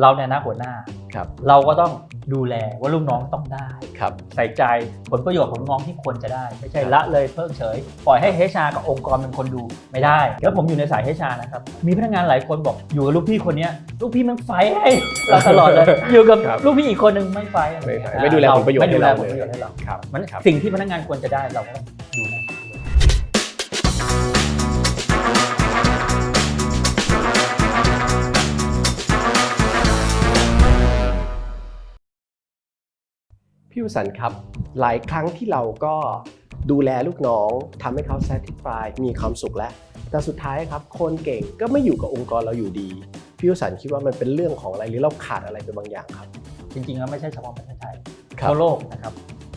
เราในฐานะหัวหน้า ครับ เราก็ต้องดูแลว่าลูกน้องต้องได้ ครับ ใส่ใจผลประโยชน์ของลูกน้องที่ควรจะได้ ไม่ใช่ครับละเลยเพิกเฉย ปล่อยให้เฮชากับองค์กรเป็นคนดูไม่ได้ แล้วผมอยู่ในสายเฮชานะครับ มีพนักงานหลายคนบอกอยู่กับลูกพี่คนเนี้ยลูกพี่มันไฟให้เราตลอดเลยอยู่กับครับลูกพี่อีกคนหนึ่งไม่ไฟไม่ไฟไม่ดูแลผลประโยชน์ไม่ดูแลให้เราผลประโยชน์ให้เราครับ มันครับสิ่งที่พนักงานควรจะได้เราก็ต้องดูให้ พี่วสันต์ครับ หลายครั้งที่เราก็ดูแลลูกน้องทำให้เขา satisfy มีความสุขแล้ว แต่สุดท้ายครับ คนเก่งก็ไม่อยู่กับองค์กรเราอยู่ดี พี่วสันต์คิดว่ามันเป็นเรื่องของอะไรหรือเราขาดอะไรไปบางอย่างครับ จริงๆแล้วไม่ใช่เฉพาะประเทศไทยครับทั่วโลกนะครับ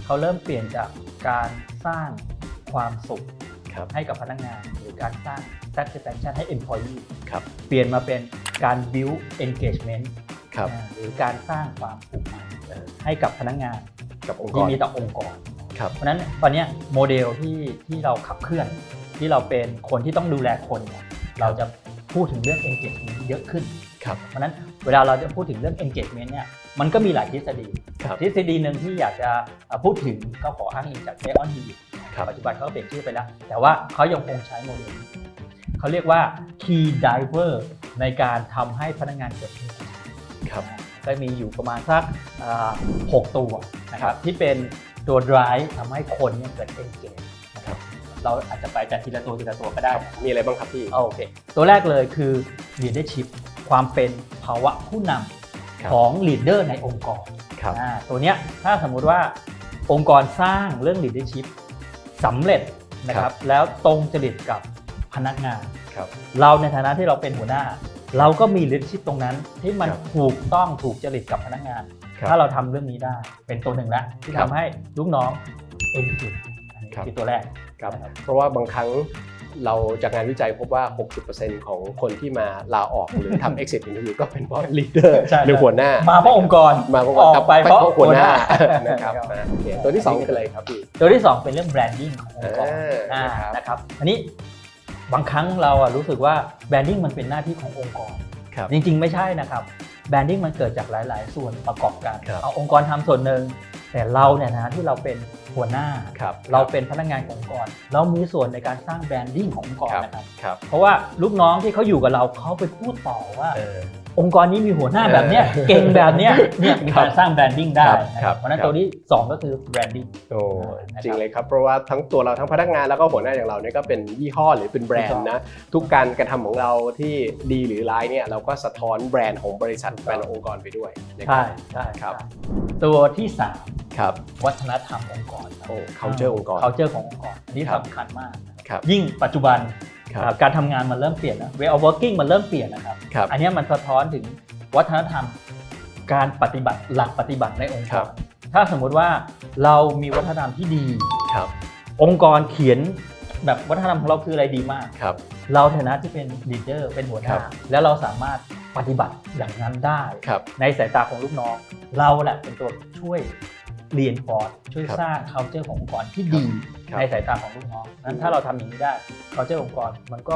เขาเริ่มเปลี่ยนจากการสร้างความสุขครับให้กับพนักงาน หรือการสร้าง satisfaction ให้ employee ครับเปลี่ยนมาเป็นการ build engagement ครับอ่าหรือการสร้างความผูกพันให้กับพนักงาน กับองค์กที่รมีต่อองค์กรครับเพราะฉะนั้นตอนเนี้ยโมเดลที่ที่เราขับเคลื่อน ที่เราเป็นคนที่ต้องดูแลคนเนี่ยเราจะพูดถึงเรื่อง engagement เยอะขึ้นครับเพราะฉะนั้นเวลาเราจะพูดถึงเรื่อง engagement เนี่ยมันก็มีหลายทฤษฎีครับทฤษฎีหนึ่งที่อยากจะเอ่อพูดถึงก็ขออ้างอิงจากเซออนฮีครับปัจจุบันเขาก็เปลี่ยนชื่อไปแล้ว แต่ว่าเขายังคงใช้โมเดลนี้เขาเรียกว่า key driver ในการทำให้พนักงานเกิดขึ้นครับ ก็มีอยู่ประมาณสักเอ่อหกตัวนะครับที่เป็นตัว drive ทำให้คนเนี่ยเกิด engage นะครับเราอาจจะไปจากทีละตัวทีละตัวก็ได้ มีอะไรบ้างครับพี่โอเค ตัวแรกเลยคือ leadership ความเป็นภาวะผู้นครับำของ leader ในองค์กรครับอ่าตัวเนี้ยถ้าสมมุติว่าองค์กรสร้างเรื่อง leadership สำเร็จนะคครัรับบแล้วตรงจริตกับพนักงานครับเราในฐานะที่เราเป็นหัวหน้า เราก็มี leadership ตรงนั้นที่มันครับถูกต้องถูกจริตกับพนักงาน ครับถ้าเราทำเรื่องนี้ได้เป็นตัวหนึ่งแล้วที่ครับทำให้ลูกน้อง engage อันนี้ครับ คือตัวแรก ครับนะครับ เพราะว่าบางครั้งเราจากงานวิจัยพบว่า 60%ของคนที่มาลาออกหรือทำ exit interview ก็เป็นเพราะ leader ใช่ หรือหัวหน้า มาเพราะองค์กร มาเพราะออกไปเพราะหัวหน้าหัวหน้านะครับครับ นะโอเคตัวที่สองคืออะไรครับพี่ ตัวที่ 2 เป็นเรื่อง branding ขององค์กรอ่าอ่านะครับนะครับอันนี้ บางครั้งเราอะรู้สึกว่า branding มันเป็นหน้าที่ขององค์กร ครับจริง ๆ ไม่ใช่นะครับ branding มันเกิดจากหลาย ๆ ส่วนประกอบกัน ครับ เอาองค์กรทำส่วนหนึ่ง แต่เราเนี่ยนะที่เราเป็นหัวหน้า ครับเราเป็นพนักงานขององค์กร เรามีส่วนในการสร้าง branding ขององค์กรครับนะครับ ครับเพราะว่าลูกน้องที่เขาอยู่กับเราเขาไปพูดต่อว่า เออ องค์กรนี้มีหัวหน้าแบบเนี้ยเก่งแบบเนี้ยเนี่ยมีการสร้างแบรนดิ้งได้ครับนะคครัรับบเพราะฉะนั้นครับตัวที่2ก็คือแบรนดิ้งโอ้นะครับจริงเลยครับ เพราะว่าทั้งตัวเราทั้งพนักงานแล้วก็หัวหน้าอย่างเราเนี่ยก็เป็นยี่ห้อหรือเป็นแบรนด์นะทุกการกระทำของเราที่ดีหรือร้ายเนี่ยเราก็สะท้อนแบรนด์ของบริษัทแบรนด์ขององค์กรไปด้วยนะคใช่รับใช่ครับใช่ตัวที่ครับ3วัฒนธรรมองค์กรโอ้ culture องค์กร culture ขององค์กรอันนี่ครับสำคัญมากนะครับยิ่งปัจจุบันครับอ่า การทำงานมันเริ่มเปลี่ยนนะ way of working มันเริ่มเปลี่ยนนะครับครับอันเนี้ยมันสะท้อนถึงวัฒนธรรม การปฏิบัติหลักปฏิบัติในองค์กครัรบถ้าสมมุติว่าเรามีวัฒนธรรมที่ดีครับองค์กรเขียนแบบวัฒนธรรมของเราคืออะไรดีมากครับ เราในฐานะที่เป็นลีดเดอร์เป็นหัวหครัน้าบแล้วเราสามารถปฏิบัติอย่างนั้นได้ครับในสายตาของลูกน้อง เราแหละเป็นตัวช่วย เรียนฟอร์ดช่วยครับสร้าง culture ขององค์กรที่ดีครับในสายตาของลูกน้องนั้นถ้าเราทำอย่างนี้ได้ culture องค์กรมันก็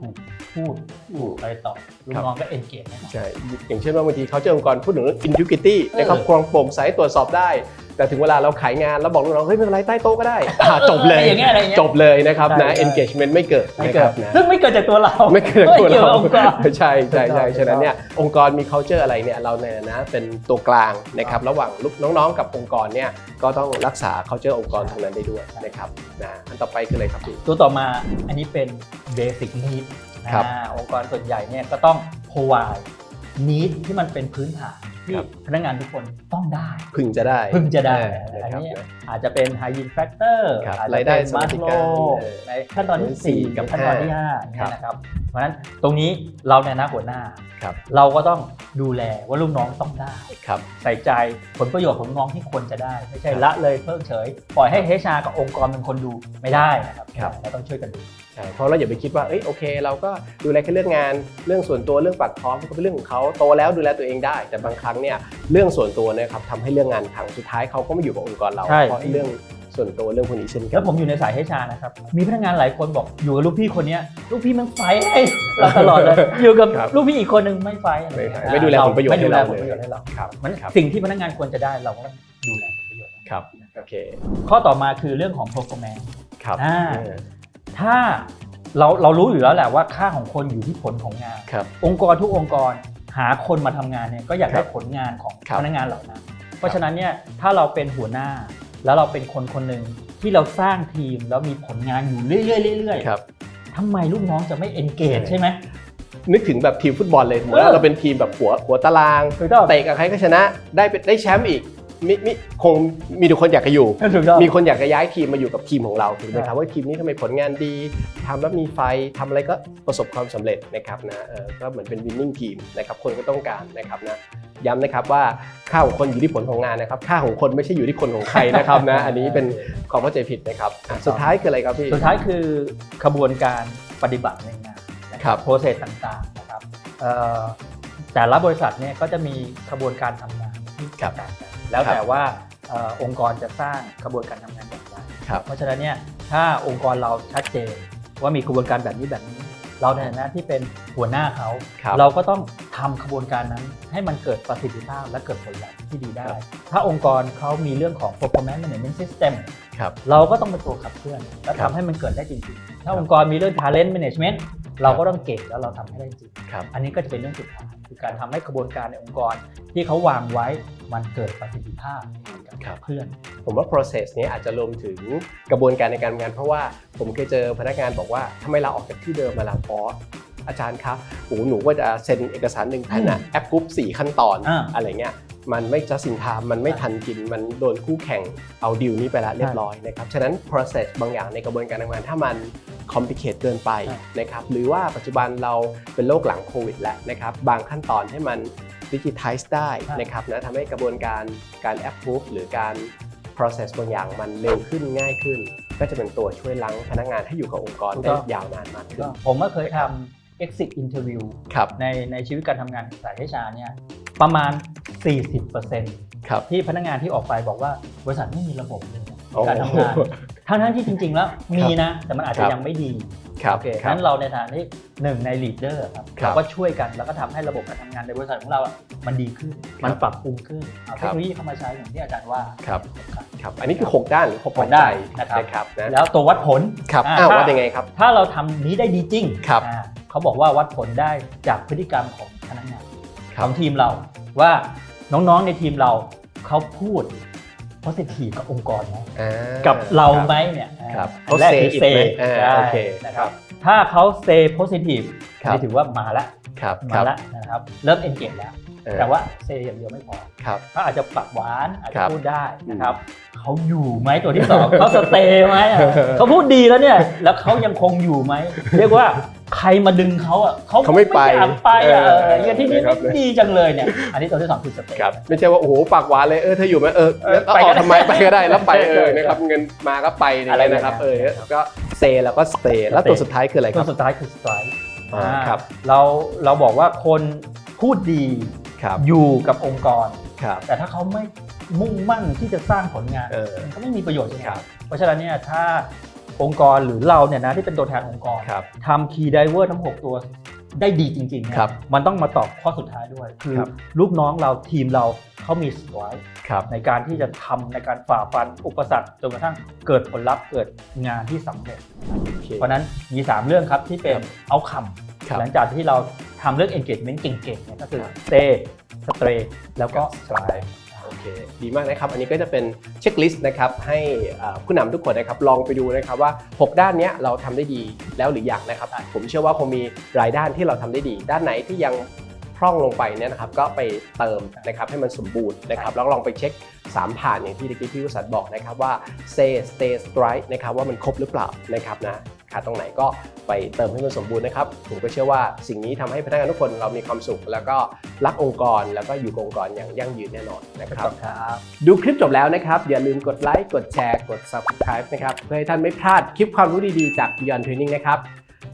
ถูกพูดถูกอะไรต่อลูกน้องก็ engage แน่นอนใช่อย่างเช่นว่าบางทีเขาเจอองค์กรพูดถึงเรื่อง integrity เออนะครับความโปร่งใสตรวจสอบได้ แต่ถึงเวลาเราขายงานแล้วบอกลูกน้องเฮ้ยไม่เป็นไรใต้โต๊ะก็ได้อ่าจบเลยอะไรอย่างเงี้ยอะไรอย่างเงี้ยจบเลยนะครับใช่นะ ใช่ engagement ไม่เกิดไม่นะคเกิรัดบนะ ซึ่งไม่เกิดจากตัวเราไม่เกิดจากตัวไม่เกี่ยวเรากับองค์กร ใช่ใช่ใช่ถูกต้อง ฉะนั้นเนี่ยองค์กรมี culture อะไรเนี่ยเราเนี่ยนะเป็นตัวกลางนะครับระหว่างลูกน้องๆ กับองค์กรเนี่ยก็ต้องรักษา culture องค์กรตรงนั้นได้ด้วยนะครับนะอันต่อไปคืออะไรครับพี่ ตัวต่อมาอันนี้เป็น basic need ครับอ่าองค์กรส่วนใหญ่เนี่ยก็ต้อง provide need ที่มันเป็นพื้นฐาน ที่ครับพนักงานทุกคนต้องได้ พึงจะได้พึงจะได้เอออันนะครับนี้นะอาจจะเป็น high yield factor ครับอาจจะรายได้เป็นสวัมาสสดิโลการในขั้นตอนที่สี่4กักับบขั้นตอนที่ห้า5เนี่ยนะครับเพราะฉะนั้นตรงนี้เราในฐานะหัวหน้าครับเราก็ต้องดูแลว่าลูกน้องต้องได้ครับใส่ใจผลประโยชน์ของลูกน้องที่ควรจะได้ ไม่ใช่ครับละเลยเพิกเฉย ปล่อยให้เฮชากับองค์กรเป็นคนดูไม่ได้นะครับครับเราต้องช่วยกันดูใช่ เพราะเราอย่าไปคิดว่าเอ้ยโอเค เราก็ดูแลแค่เรื่องงานเรื่องส่วนตัวเรื่องปากท้องก็เป็นเรื่องของเขาโตแล้วดูแลตัวเองได้ แต่บางครั้งเนี่ยเรื่องส่วนตัวเนะครับทำให้เรื่องงานพังสุดท้ายเขาก็ไม่อยู่กับองค์กรเราใช่ เพราะเรื่องส่วนตัวเรื่องพวกนี้เช่นกัแล้วผมอยู่ในสายเฮชานะครับ มีพนักงานหลายคนบอกอยู่กับลูกพี่คนเนี้ยลูกพี่มันไฟให้เราตลอดเลย อยู่กับครับลูกพี่อีกคนหนึ่งไม่ไฟอะไรไม่เงี้ยไม่ดูแลผลประโยชน์ไม่ดูแลให้ผเราลประโยชน์ให้เราครับมันครับสิ่งที่พนักงานควรจะได้เราก็ต้องดูแลผลประโยชน์ ครับโอเคข้อต่อมาคือเรื่องของ performance ครับอ่า เออ ถ้าเราเรารู้อยู่แล้วแหละว่าค่าของคนอยู่ที่ผลของงาน ครับ องค์กรทุกองค์กรหาคนมาทำงานเนี่ยก็อยากครัได้บผลงานของครับ พนักงานเหล่านั้น เพราะฉะนั้นเนี่ยถ้าเราเป็นหัวหน้า แล้วเราเป็นคนคนหนึ่งที่เราสร้างทีมแล้วมีผลงานอยู่เรื่อยๆเรื่อยครับ ๆทำไมลูกน้องจะไม่ engage ใช่ไหม นึกถึงแบบทีมฟุตบอลเลยสมมติเออว่าเราเป็นทีมแบบหัวหัวตารางถูกต้องเตะกับใครก็ชนะได้เป็นได้แชมป์อีก มิมิคงมีทุกคนอยากจะอยู่ ถูกต้อง มีคนอยากจะย้ายทีมมาอยู่กับทีมของเราถูกไหมครับใช่ว่าทีมนี้ทำไมผลงานดีทำแล้วมีไฟทำอะไรก็ประสบความสำเร็จนะครับนะเออก็เหมือนเป็นวินนิ่งทีมนะครับคนก็ต้องการนะครับนะย้ำนะครับว่าค่าของคนอยู่ที่ผลของงานนะครับค่าของคนไม่ใช่อยู่ที่คนของใครนะครับนะอันนี้เป็นความเข้าใจผิดนะครับอะสุดท้ายคืออะไรครับพี่ สุดท้ายคือขบวนการปฏิบัติในงานนะคครัรับโปรเซสต่างๆนะครับเอ่อแต่ละบริษัทเนี่ยก็จะมีขบวนการทำงานที่แตกต่างกัน แล้วแต่ว่าเอ่อองค์กรจะสร้างขบวนการทำงานอย่างไรครับเพราะฉะนั้นเนี่ยถ้าองค์กรเราชัดเจนว่ามีกระบวนการแบบนี้แบบนี้ เราในฐานะที่เป็นหัวหน้าเขาครับเราก็ต้องทำขบวนการนั้นให้มันเกิดประสิทธิภาพและเกิดผลลัพธ์ที่ดีได้ครับถ้าองค์กรเขามีเรื่องของ performance management system ครับเราก็ต้องเป็นตัวขับเคลื่อน และครับทำให้มันเกิดได้จริงๆ ถ้าครับองค์กรมีเรื่อง talent management เราก็ต้องเก่งแล้วเราทำให้ได้จริงครับอันนี้ก็จะเป็นเรื่องสุดท้ายคือการทำให้กระบวนการในองค์กร ที่เขาวางไว้มันเกิดประสิทธิภาพในการขับเคลื่อน ผมว่า process นี้อาจจะรวมถึงกระบวนการในการทำงาน เพราะว่าผมเคยเจอพนักงานบอกว่าทำไมเราออกจากที่เดิมมาลาพอสอาจารย์ครับโอ้หนูว่าจะเซ็นเอกสารหนึ่งแผ่นอะแอปกรุ๊ปสี่ขั้นตอนอ่าอะไรเงี้ย มันไม่จะสินทามมันไม่ทันกิน มันโดนคู่แข่งเอาดีลนี้ไปแล้วเรียบร้อยนะครับ ฉะนั้น process บางอย่างในกระบวนการทำงานถ้ามัน complicate เกินไปใช่นะครับ หรือว่าปัจจุบันเราเป็นโลกหลังโควิดแล้วนะครับ บางขั้นตอนให้มัน digitize ได้นะครับนะทำให้กระบวนการการ approve หรือการ process บางอย่างมันเร็วขึ้นง่ายขึ้น ก็จะเป็นตัวช่วยลังพนักงานให้อยู่กับองค์กรได้ยาวนานมากขึ้น ผมก็เคยทำ exit interview ครับในในชีวิตการทำงานสายเทชาเนี่ย ประมาณ 40%ครับที่พนักงานที่ออกไปบอกว่าบริษัทไม่มีระบบเลยโอ้การทำงานทั้งทั้งๆที่จริง ๆ แล้วมีนะ แต่มันอาจครัจะบยังไม่ดีครับโอเคครับนั้นเราในฐานะที่หนึ่งในลีดเดอร์ครับครับเราก็ช่วยกันแล้วก็ทำให้ระบบการทำงานในบริษัทของเราอะมันดีขึ้น มันปรับปรุงขึ้นเอาคเทรัคบโนโลยีเข้ามาใช้อย่างที่อาจารย์ว่าครับครับครับอันนี้คือ 6 ด้านหรือ6หปักจด้าจันยนะครับนะครับนะแล้วตัววัดผลครับอ่าอ้าวถ้าว่ายังไงครับ ถ้าเราทำนี้ได้ดีจริงครับอ่าเขาบอกว่าวัดผลได้จากพฤติกรรมของพนักงานครั ขบองทีมเรา ว่าน้องๆในทีมเราเขาพูด positive กับองค์กรไหมอ่ากับเราคบไหมเนี่ยครับอันแรกคือเขา say it say ไหมอ่าใช่โอเคนะครับถ้าเขา say positive ครับนี่ถือว่ามาละครับคมารับละนะครับเริ่ม engage แล้วเออแต่ว่า say อย่างเดียวไม่พอครับเขาอาจจะปากหวานอาจคจะรับพูดได้นะครับเขาอยู่ไหมตัวที่สองเขาสเตย์ไหมอะเขาพูดดีแล้วเนี่ยแล้วเขายังคงอยู่ไหมเรียกว่า ใครมาดึงเขาอะเขาเขาไม่ไปอยากไปอะเออเอออย่างที่นี่ครับ ดีจังเลยเนี่ย อันนี้ตัวที่สองคือสเตย์ครับไม่ใช่ว่าโอ้โหปากหวานเลยเออเธออยู่ไหมเออเออแล้วไปอก็อกได้ทำไมไปก็ได้แล้วไปเออใช่นะครับเงินมาก็ไปอย่างอะไรเงี้ยนะครับแบบเอนั้นอก็เซแล้วก็สเตย์แล้วตัวสุดท้ายคืออะไรคตัวรับสุดท้ายคือสไตร์อ่าครับเราเราบอกว่าคนพูดดีครับอยู่กับองค์กร ครับแต่ถ้าเขาไม่มุ่งมั่นที่จะสร้างผลงาน เออ มันก็ไม่มีประโยชน์ใช่ไหมครับ เพราะฉะนั้นเนี่ยถ้า องค์กรหรือเราเนี่ยนะที่เป็นตัวแทนองค์กรครับ ทำคีย์ไดเวอร์ทั้ง 6 ตัวได้ดีจริงๆเนี่ยครับมันต้องมาตอบข้อสุดท้ายด้วย คือครับลูกน้องเราทีมเราเขามีสไตร์ครับ ในการที่จะทำในการฝ่าฟันอุปสรรคจนกระทั่งเกิดผลลัพธ์เกิดงานที่สำเร็จ โอเค เพราะฉะนั้นมี 3 เรื่องครับที่เป็นเอาคครับำหลังจากที่เราทำเรื่อง engagement เก่งๆเนี่ยก็คือ stay stray แล้วก็ strive โอเค ดีมากนะครับ อันนี้ก็จะเป็นเช็คลิสต์นะครับให้ผู้นำทุกคนนะครับลองไปดูนะครับว่า 6 ด้านนี้เราทำได้ดีแล้วหรือยังนะครับ ผมเชื่อว่าคงมีรายด้านที่เราทำได้ดี ด้านไหนที่ยังพร่องลงไปเนี่ยนะครับก็ไปเติมนะครับให้มันสมบูรณ์นะครับแล้วลองไปเช็ค3ผ่านอย่างที่เมื่อกี้พี่วสันต์บอกนะครับว่า say stay strike นะครับว่ามันครบหรือเปล่านะครับนะ ขาดตรงไหนก็ไปเติมให้มันสมบูรณ์นะครับ ผมก็เชื่อว่าสิ่งนี้ทำให้พนักงานทุกคนเรามีความสุข แล้วก็รักองค์กรแล้วก็อยู่กับองค์กรอย่างยั่งยืนแน่นอนนะคครัรับบครับดูคลิปจบแล้วนะครับ อย่าลืมกดไลค์กดแชร์กด subscribe นะครับเพื่อให้ท่านไม่พลาดคลิปความรู้ดีๆจาก Beyond Training นะครับ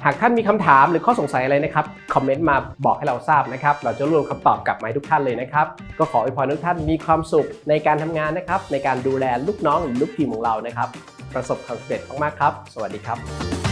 หากท่านมีคำถามหรือข้อสงสัยอะไรนะครับ คอมเมนต์มาบอกให้เราทราบนะครับ เราจะรวมคำตอบกลับมาให้ทุกท่านเลยนะครับ ก็ขออวยพรทุกท่านมีความสุขในการทำงานนะครับ ในการดูแลลูกน้องหรือลูกทีมของเรานะครับ ประสบความสำเร็จมากๆครับ สวัสดีครับ